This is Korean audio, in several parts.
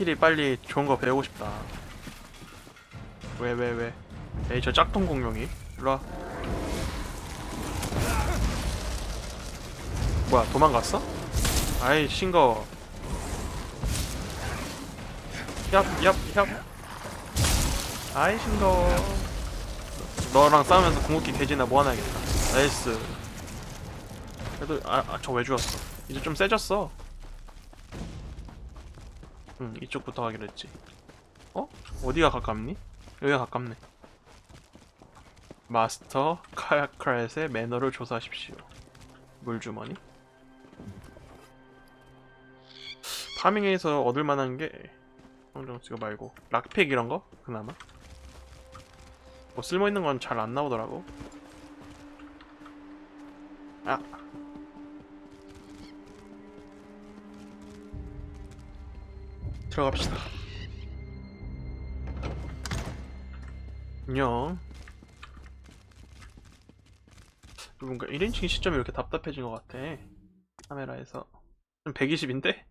확실히 빨리 좋은 거 배우고 싶다. 왜, 왜, 왜? 에이, 저 짝퉁 공룡이. 일로 와. 뭐야, 도망갔어? 아이, 싱거워. 얍, 얍, 얍. 아이, 싱거워. 너랑 싸우면서 궁극기 개지나 모아놔야겠다. 나이스. 그래도, 아, 아 저 왜 죽었어? 이제 좀 세졌어. 응, 이쪽부터 가기로 했지. 어? 어디가 가깝니? 여기가 가깝네. 마스터 카야크렛의 매너를 조사하십시오. 물주머니? 파밍에서 얻을 만한 게 성정 이거 말고 락팩 이런 거? 그나마? 뭐 쓸모 있는 건 잘 안 나오더라고. 아. 들어갑시다. 안녕. 뭔가 1인칭 시점이 이렇게 답답해진 것 같아. 카메라에서. 좀 120인데?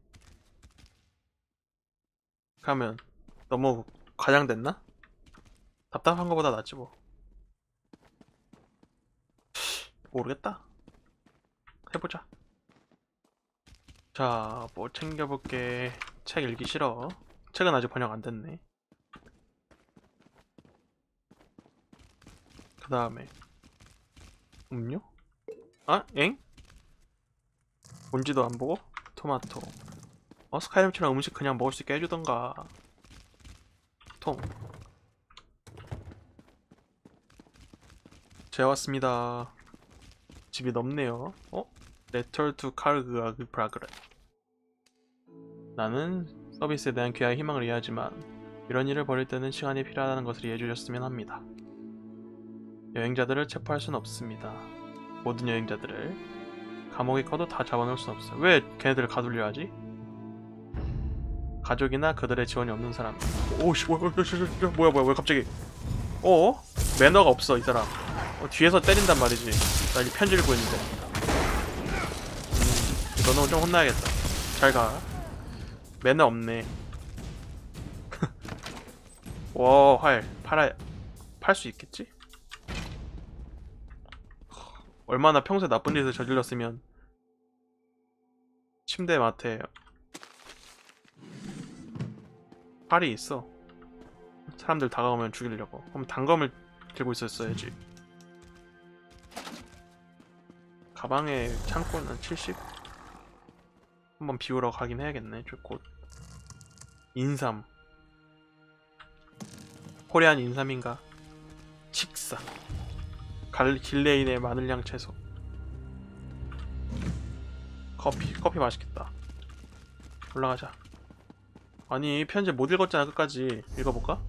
가면 너무 과장됐나? 답답한 것보다 낫지 뭐. 모르겠다. 해보자. 자, 뭐 챙겨볼게. 책 읽기 싫어. 책은 아직 번역 안 됐네. 그 다음에 음료? 아? 엥? 뭔지도 안 보고? 토마토 어 스카이림처럼 음식 그냥 먹을 수 있게 해주던가 통 재왔습니다 집이 넓네요 어? 레터 투 카르그아그 브라그레 나는 서비스에 대한 귀하의 희망을 이해하지만 이런 일을 벌일 때는 시간이 필요하다는 것을 이해해 주셨으면 합니다 여행자들을 체포할 수는 없습니다. 모든 여행자들을 감옥에 커도 다 잡아놓을 수는 없어요. 왜 걔네들을 가둘려 하지? 가족이나 그들의 지원이 없는 사람. 오씨 뭐야 뭐야 뭐야 갑자기? 어? 매너가 없어 이 사람. 어, 뒤에서 때린단 말이지. 나이 편지 읽고 있는데. 음, 너는 좀 혼나야겠다. 잘 가. 매너 없네. 와, 활. 팔아 팔 수 있겠지? 얼마나 평소에 나쁜 짓을 저질렀으면. 침대 맡에 팔이 있어. 사람들 다가오면 죽이려고. 그럼 단검을 들고 있었어야지. 가방에 창고는 70 한번 비우러 가긴 해야겠네 저곧. 인삼. 코리안 인삼인가? 칙사. 갈, 길레인의 마늘향 채소. 커피 커피 맛있겠다. 올라가자. 아니 편지 못 읽었잖아 끝까지. 읽어볼까?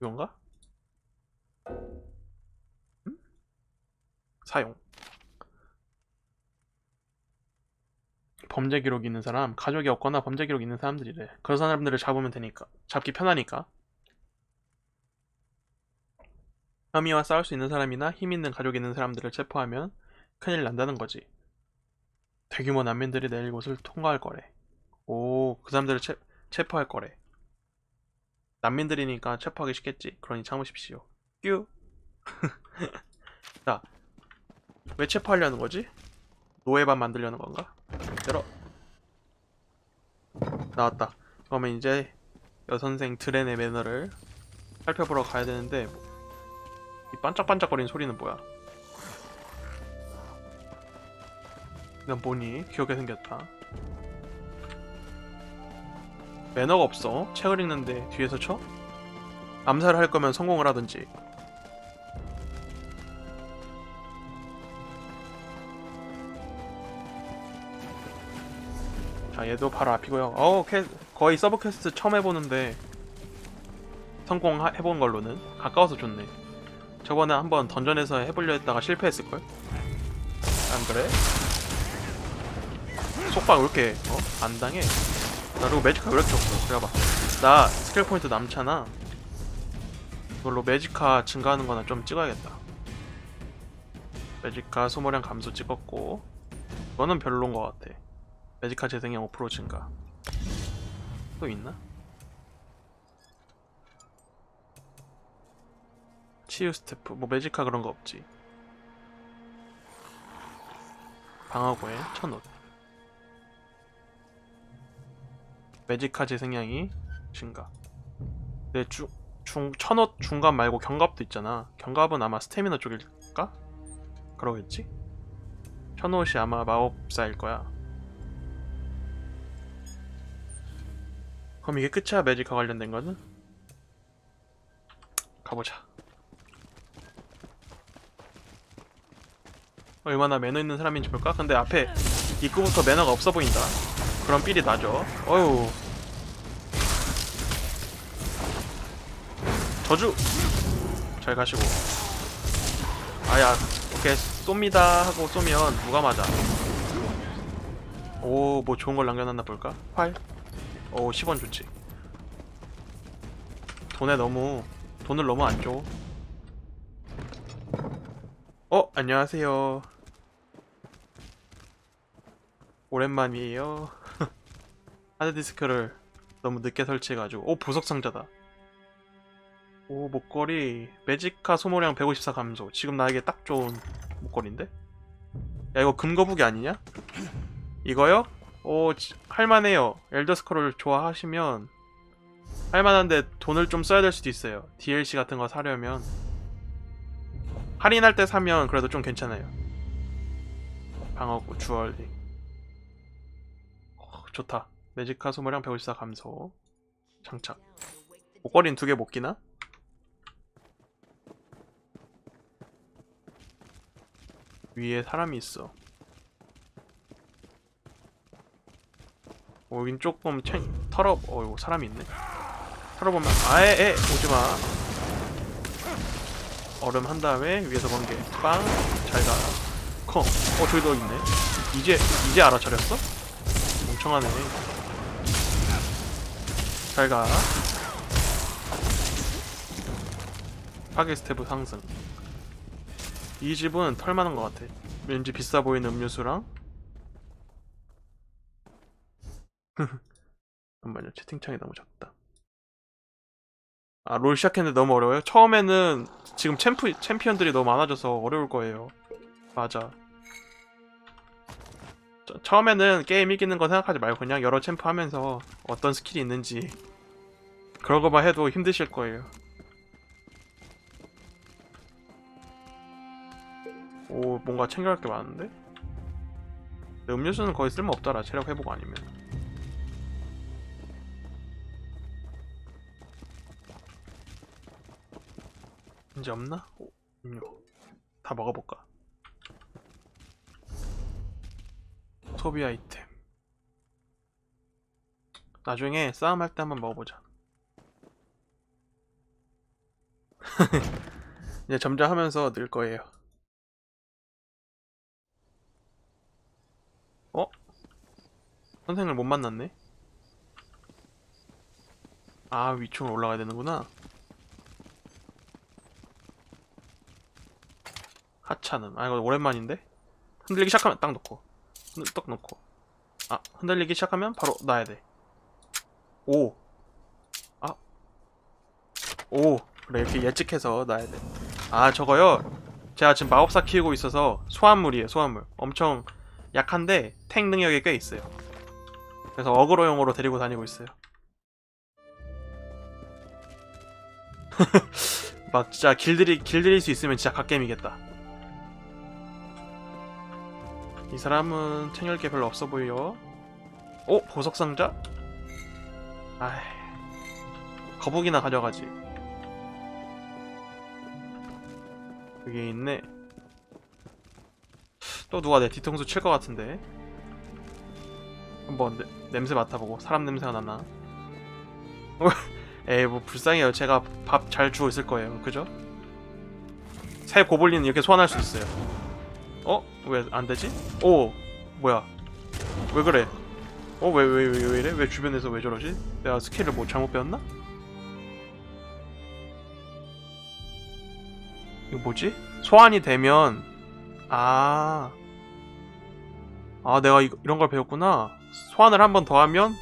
이건가? 사용 범죄 기록 있는 사람, 가족이 없거나 범죄 기록 있는 사람들이래. 그런 사람들을 잡으면 되니까. 잡기 편하니까. 혐의와 싸울 수 있는 사람이나 힘 있는 가족이 있는 사람들을 체포하면 큰일 난다는 거지. 대규모 난민들이 내일 곳을 통과할 거래. 오, 그 사람들을 체, 체포할 거래. 난민들이니까 체포하기 쉽겠지. 그러니 참으십시오. 뀨. 자, 왜 체포하려는 거지? 노예반 만들려는 건가? 열어. 나왔다. 그러면 이제 여선생 드렌의 매너를 살펴보러 가야 되는데 이 반짝반짝거리는 소리는 뭐야? 넌 뭐니? 귀엽게 생겼다. 매너가 없어. 책을 읽는데 뒤에서 쳐? 암살을 할 거면 성공을 하든지. 얘도 바로 앞이고요. 어, 캐, 거의 서브 퀘스트 처음 해보는데 성공해본 걸로는 가까워서 좋네. 저번에 한번 던전에서 해보려 했다가 실패했을걸? 안 그래? 속박 왜 이렇게 어? 안 당해? 나 그리고 매지카 왜 이렇게 없어? 그래봐 나 스킬 포인트 남잖아 이걸로 매지카 증가하는 거나 좀 찍어야겠다 매지카 소모량 감소 찍었고 그거는 별로인 것 같아. 매지카 재생량 5% 증가. 또 있나? 치유 스태프. 뭐 매지카 그런 거 없지. 방어구에 천옷. 매지카 재생량이 증가. 내 중, 중, 천옷 중갑 말고 견갑도 있잖아. 견갑은 아마 스태미너 쪽일까? 그러겠지? 천옷이 아마 마법사일 거야. 그럼 이게 끝이야 매직과 관련된 거는? 가보자. 얼마나 매너 있는 사람인지 볼까? 근데 앞에 입구부터 매너가 없어 보인다. 그런 삘이 나죠. 어휴. 저주! 잘 가시고. 아야, 오케이, 쏩니다 하고 쏘면 누가 맞아? 오, 뭐 좋은 걸 남겨놨나 볼까? 활? 오, 10원 좋지. 돈에 너무, 돈을 너무 안 줘. 어, 안녕하세요. 오랜만이에요. 하드디스크를 너무 늦게 설치해가지고. 오, 보석 상자다. 오, 목걸이. 매지카 소모량 154 감소. 지금 나에게 딱 좋은 목걸이인데? 야, 이거 금거북이 아니냐? 이거요? 오, 지- 할만해요. 엘더스크롤 좋아하시면 할만한데 돈을 좀 써야 될 수도 있어요. DLC 같은 거 사려면 할인할 때 사면 그래도 좀 괜찮아요. 방어구 주얼리. 어, 좋다. 매지카 소모량 154 감소. 장착. 목걸이는 두 개 못 끼나? 위에 사람이 있어. 어, 여긴 조금 챙, 털어, 어, 이거 사람이 있네. 털어보면, 아에, 에, 오지 마. 얼음 한 다음에 위에서 번개. 빵, 잘 가. 커. 어, 저기 너 있네. 이제, 이제 알아차렸어? 멍청하네. 잘 가. 파괴 스텝 상승. 이 집은 털 많은 것 같아. 왠지 비싸 보이는 음료수랑 잠깐만요. 채팅창이 너무 작다. 아 롤 시작했는데 너무 어려워요? 처음에는 지금 챔프, 챔피언들이 너무 많아져서 어려울 거예요. 맞아. 처, 처음에는 게임 이기는 거 생각하지 말고 그냥 여러 챔프 하면서 어떤 스킬이 있는지 그런 거만 해도 힘드실 거예요. 오 뭔가 챙겨갈 게 많은데? 음료수는 거의 쓸모없더라 체력 회복 아니면 이제 없나? 오, 음료 다 먹어볼까? 소비 아이템 나중에 싸움할 때 한번 먹어보자 이제 점점 하면서 늘 거예요 어? 선생을 못 만났네? 아 위층으로 올라가야 되는구나 하찮음 아 이거 오랜만인데? 흔들리기 시작하면 딱 놓고 흔들, 딱 놓고 아 흔들리기 시작하면 바로 놔야 돼 오. 아. 오. 그래, 이렇게 예측해서 놔야 돼. 아, 저거요. 제가 지금 마법사 키우고 있어서 소환물이에요, 소환물. 엄청 약한데 탱 능력이 꽤 있어요. 그래서 어그로용으로 데리고 다니고 있어요. 막 진짜 길들이 길들일 수 있으면 진짜 갓겜이겠다. 이 사람은 챙길 게 별로 없어 보여. 오 보석 상자? 아이 거북이나 가져가지. 여기 있네. 또 누가 내 뒤통수 칠 것 같은데 한번 내- 냄새 맡아보고 사람 냄새가 나나 에이 뭐 불쌍해요 제가 밥 잘 주고 있을 거예요 그죠? 새 고블린은 이렇게 소환할 수 있어요 어? 왜 안 되지? 오 뭐야 왜 그래 어왜왜 왜 왜 이래? 왜 주변에서 왜 저러지? 내가 스킬을 뭐 잘못 배웠나? 이거 뭐지? 소환이 되면 아 아 내가 이, 이런 걸 배웠구나 소환을 한 번 더 하면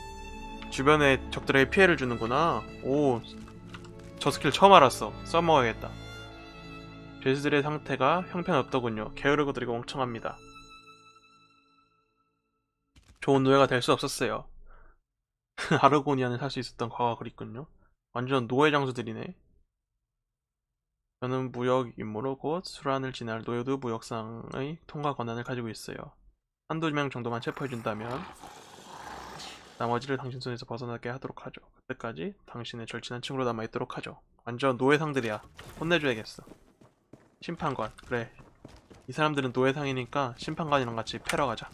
주변에 적들에게 피해를 주는구나 오 저 스킬 처음 알았어 써먹어야겠다 죄수들의 상태가 형편없더군요 게으르고 들이고 멍청합니다 좋은 노예가 될 수 없었어요 아르고니안을 살 수 있었던 과거가 그립군요 완전 노예 장수들이네 저는 무역 임무로 곧 수란을 지날 노예도 무역상의 통과 권한을 가지고 있어요 한두 명 정도만 체포해준다면 나머지를 당신 손에서 벗어나게 하도록 하죠. 그때까지 당신의 절친한 친구로 남아있도록 하죠. 완전 노예상들이야. 혼내줘야겠어. 심판관. 그래. 이 사람들은 노예상이니까 심판관이랑 같이 패러 가자.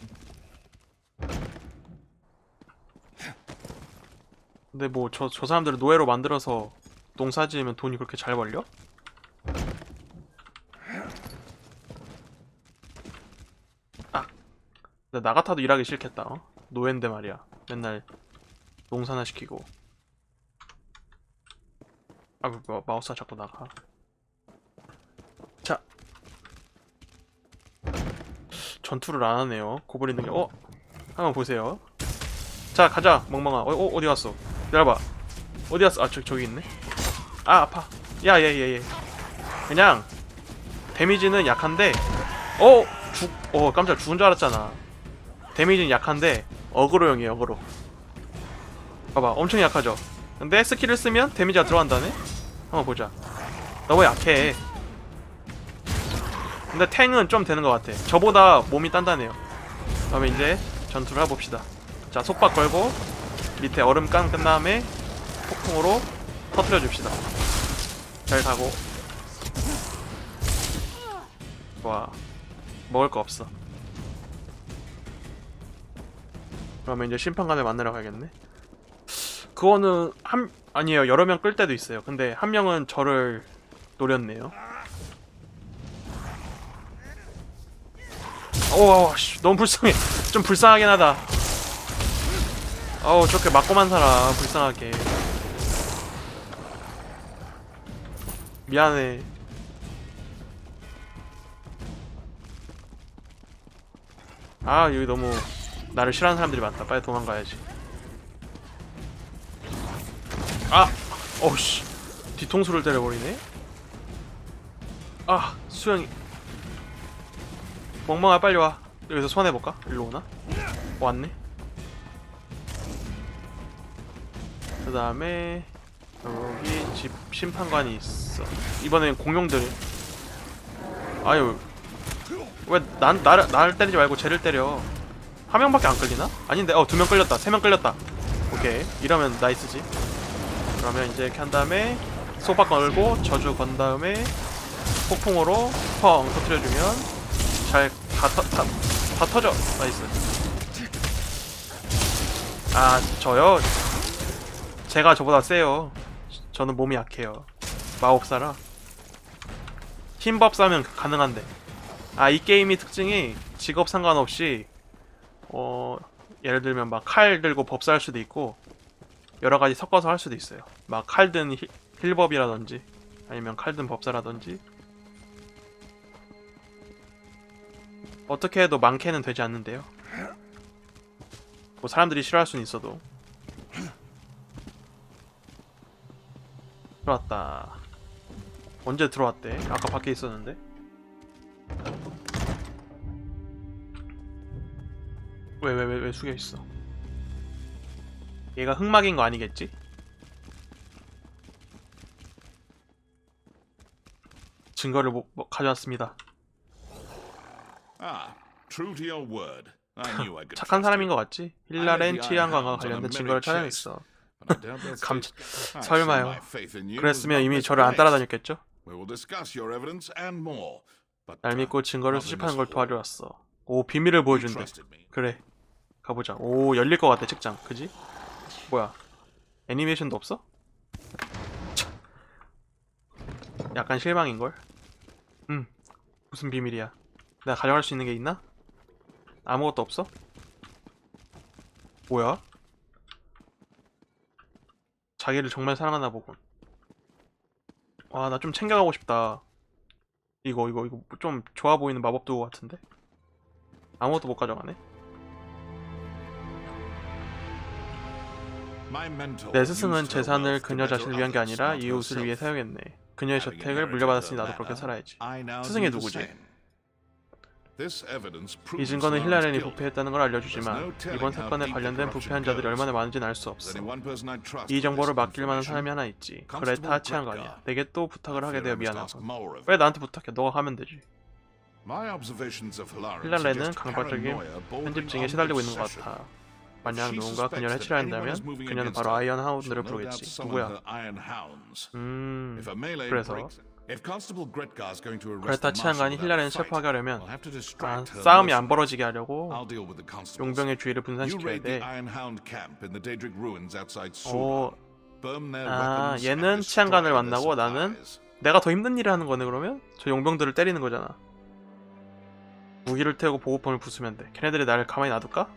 근데 뭐저저 사람들을 노예로 만들어서 농사 지으면 돈이 그렇게 잘 벌려? 아, 나 같아도 일하기 싫겠다. 어? 노예인데 말이야. 맨날 농사나 시키고. 아, 그 마- 마우스가 자꾸 나가. 전투를 안 하네요. 고블린 능력. 어, 한번 보세요. 자, 가자, 멍멍아. 어, 어 어디 갔어? 기다려봐. 어디 갔어? 아, 저 저기 있네. 아, 아파. 야, 얘, 얘, 얘. 그냥 데미지는 약한데, 어, 죽, 어, 깜짝 죽은 줄 알았잖아. 데미지는 약한데 어그로형이에요 어그로 봐봐 엄청 약하죠 근데 스킬을 쓰면 데미지가 들어간다네 한번 보자 너무 약해 근데 탱은 좀 되는 것 같아. 저보다 몸이 단단해요. 그러면 이제 전투를 해봅시다. 자 속박 걸고 밑에 얼음 깐 끝 다음에 폭풍으로 터트려 줍시다. 잘 가고. 좋아. 먹을 거 없어. 그러면 이제 심판관을 만나러 가겠네. 그거는 한 아니에요. 여러 명 끌 때도 있어요. 근데 한 명은 저를 노렸네요. 오, 씨, 너무 불쌍해. 좀 불쌍하긴 하다. 어우, 저렇게 맞고만 살아. 불쌍하게. 미안해. 아, 여기 너무 나를 싫어하는 사람들이 많다. 빨리 도망가야지. 아! 어우씨. 뒤통수를 때려버리네? 아, 수영이. 멍멍아, 빨리 와. 여기서 소환해볼까? 일로 오나? 어, 왔네. 그 다음에, 여기 집 심판관이 있어. 이번엔 공룡들. 아유, 왜 난, 나를, 나를 때리지 말고 쟤를 때려. 한 명밖에 안 끌리나? 아닌데 어 두 명 끌렸다 세 명 끌렸다 오케이 이러면 나이스지 그러면 이제 이렇게 한 다음에 속박 걸고 저주 건 다음에 폭풍으로 펑 터트려주면 잘 다 다, 다 터져. 나이스. 아 저요? 제가 저보다 세요. 저는 몸이 약해요. 마법사라. 힘법사면 가능한데. 아 이 게임이 특징이 직업 상관없이 어 예를 들면 막 칼 들고 법사 할 수도 있고 여러 가지 섞어서 할 수도 있어요. 막 칼든 힐, 힐법이라든지 아니면 칼든 법사라든지 어떻게 해도 많게는 되지 않는데요. 뭐 사람들이 싫어할 수는 있어도 들어왔다. 언제 들어왔대? 아까 밖에 있었는데. 왜 왜 왜 왜 숙여 있어? 얘가 흑막인 거 아니겠지? 증거를 뭐, 뭐 가져왔습니다. Ah, true to your word. I knew I could 착한 사람인. 것 같지? 힐라렌 치안관과 관련된 증거를 that's 감- 설마요. 그랬으면 이미 저를 안. 따라다녔겠죠? 날 uh, 믿고 증거를 수집하는 걸 hall. 도와주었어. 오 비밀을 보여준대. 그래 가보자. 오 열릴 것 같아 책장. 그지? 뭐야? 애니메이션도 없어? 참. 약간 실망인 걸. 음 무슨 비밀이야? 내가 가져갈 수 있는 게 있나? 아무것도 없어? 뭐야? 자기를 정말 사랑하나 보군. 와 나 좀 챙겨가고 싶다. 이거 이거 이거 좀 좋아 보이는 마법도 같은데? 아무것도 못 가져가네? 내 스승은 재산을 그녀 자신을 위한 게 아니라 이웃을 위해 사용했네. 그녀의 저택을 물려받았으니 나도 그렇게 살아야지. 스승이 누구지? 이 증거는 힐라렌이. 부패했다는 걸 알려주지만 이번 사건에 관련된 부패한 자들이 얼마나 많은지는 알 수 없어. 이 정보를 맡길 만한. 사람이 하나 있지. 그레타 치안관이야. 내게 또 부탁을 하게 되어 미안하고. 왜 나한테 부탁해? 너가 하면 되지. Suggest 강박적인 편집증에 시달리고 있는 것. 같아. 만약 누군가 그녀를 해치려 한다면 그녀는 바로 아이언 하운드를 부르겠지. 누구야? 음, 그래서 그레타 그레타 치안관이 힐라렌을 체포하게 하려면 아, 싸움이 안 벌어지게 하려고 용병의 주의를 분산시켜야 돼. 오, 아, 얘는 치안관을 만나고 나는 내가 더 힘든 일을 하는 거네 그러면? 저 용병들을 때리는 거잖아. 무기를 태우고 보호품을 부수면 돼. 걔네들이 나를 가만히 놔둘까?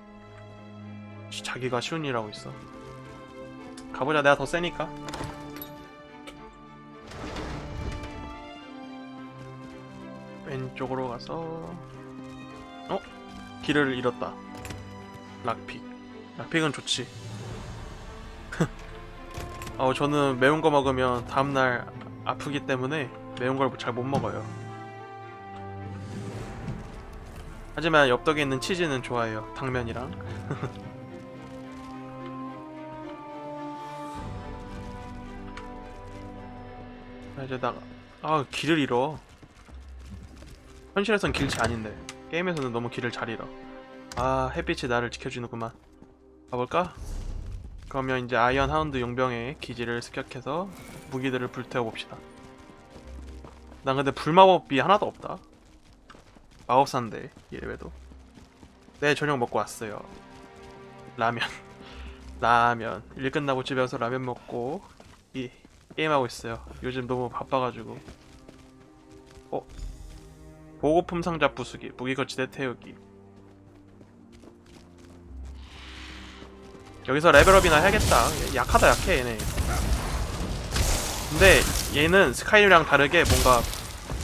씨, 자기가 쉬운 일 하고 있어. 가보자. 내가 더 세니까. 왼쪽으로 가서 어? 길을 잃었다. 락픽. 락픽은 좋지. 어, 저는 매운 거 먹으면 다음날 아프기 때문에 매운 걸 잘 못 먹어요. 하지만 엽떡에 있는 치즈는 좋아해요. 당면이랑. 자, 이제 나, 아, 길을 잃어. 현실에선 길치 아닌데. 게임에서는 너무 길을 잘 잃어. 아, 햇빛이 나를 지켜주는구만. 가볼까? 그러면 이제 아이언 하운드 용병의 기지를 습격해서 무기들을 불태워 봅시다. 난 근데 불마법이 하나도 없다. 마법사인데 이래봬도. 네 저녁 먹고 왔어요. 라면. 라면. 일 끝나고 집에 와서 라면 먹고 이 게임하고 있어요. 요즘 너무 바빠가지고. 어? 보고품 상자 부수기, 무기 거치대 태우기. 여기서 레벨업이나 해야겠다. 얘 약하다 약해 얘네. 근데 얘는 스카이rim이랑 다르게 뭔가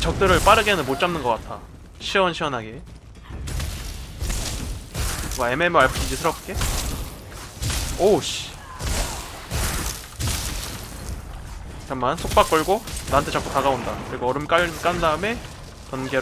적들을 빠르게는 못 잡는 것 같아. 시원시원하게. 뭐 MMORPG스럽게? 오우씨. 잠깐만 속박 걸고 나한테 자꾸 다가온다. 그리고 얼음 깔, 깐 다음에 번개로